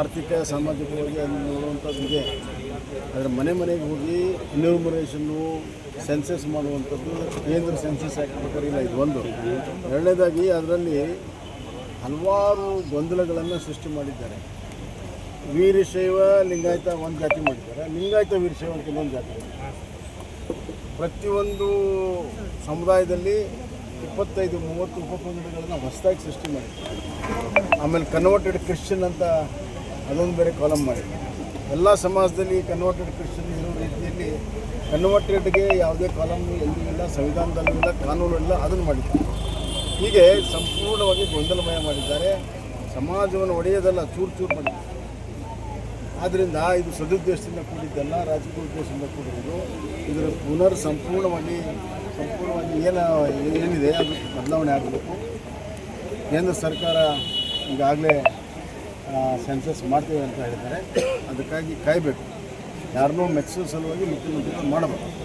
ಆರ್ಥಿಕ ಸಾಮಾಜಿಕವಾಗಿ ಅಲ್ಲಿ ನೋಡುವಂಥದ್ದಿದೆ. ಆದರೆ ಮನೆ ಮನೆಗೆ ಹೋಗಿ ಇನ್ಯೂಮರೇಷನ್ನು ಸೆನ್ಸಸ್ ಮಾಡುವಂಥದ್ದು ಕೇಂದ್ರ ಸೆನ್ಸಸ್ ಇಲ್ಲ, ಇದು ಒಂದು. ಎರಡನೇದಾಗಿ ಅದರಲ್ಲಿ ಹಲವಾರು ಗೊಂದಲಗಳನ್ನು ಸೃಷ್ಟಿ ಮಾಡಿದ್ದಾರೆ. ವೀರಶೈವ, ಲಿಂಗಾಯತ ಒಂದು ಜಾತಿ ಮಾಡಿದ್ದಾರೆ. ಲಿಂಗಾಯತ, ವೀರಶೈವ ಅಂತ ಇನ್ನೊಂದು ಜಾತಿ. ಪ್ರತಿಯೊಂದು ಸಮುದಾಯದಲ್ಲಿ ಇಪ್ಪತ್ತೈದು, ಮೂವತ್ತು ಉಪಪಂಗಡಗಳನ್ನು ಹೊಸದಾಗಿ ಸೃಷ್ಟಿ ಮಾಡಿದ್ದಾರೆ. ಆಮೇಲೆ ಕನ್ವರ್ಟೆಡ್ ಕ್ರಿಶ್ಚಿಯನ್ ಅಂತ ಅದೊಂದು ಬೇರೆ ಕಾಲಮ್ ಮಾಡಿ. ಎಲ್ಲ ಸಮಾಜದಲ್ಲಿ ಕನ್ವರ್ಟೆಡ್ ಕ್ರಿಶ್ಚಿಯನ್ ಇರೋ ರೀತಿಯಲ್ಲಿ ಕನ್ವರ್ಟೆಡ್ಗೆ ಯಾವುದೇ ಕಾಲಮ್ ಎಲ್ಲೂ ಇಲ್ಲ ಸಂವಿಧಾನದಲ್ಲೂ ಇಲ್ಲ ಕಾನೂನು ಇಲ್ಲ ಅದನ್ನು ಮಾಡಿದ್ದಾರೆ. ಹೀಗೆ ಸಂಪೂರ್ಣವಾಗಿ ಗೊಂದಲಮಯ ಮಾಡಿದ್ದಾರೆ. ಸಮಾಜವನ್ನು ಒಡೆಯೋದಲ್ಲ, ಚೂರು ಚೂರು ಮಾಡಿದ್ದಾರೆ. ಆದ್ದರಿಂದ ಇದು ಸದುದ್ದೇಶದಿಂದ ಕೂಡಿದ್ದಲ್ಲ, ರಾಜಕೀಯ ಉದ್ದೇಶದಿಂದ ಕೂಡಿದ್ದು ಇದರ ಪುನರ್ ಸಂಪೂರ್ಣವಾಗಿ ಸಂಪೂರ್ಣವಾಗಿ ಏನು, ಏನಿದೆ, ಅದು ಬದಲಾವಣೆ ಆಗಬೇಕು. ಕೇಂದ್ರ ಸರ್ಕಾರ ಈಗಾಗಲೇ ಸೆನ್ಸಸ್ ಮಾಡ್ತೀವಿ ಅಂತ ಹೇಳಿದ್ದಾರೆ. ಅದಕ್ಕಾಗಿ ಕಾಯಬೇಕು. ಯಾರನ್ನೂ ಮೆಚ್ಚಿಸೋ ಸಲುವಾಗಿ ಮುಖ್ಯಮಂತ್ರಿಗಳು ಮಾಡಬೇಕು.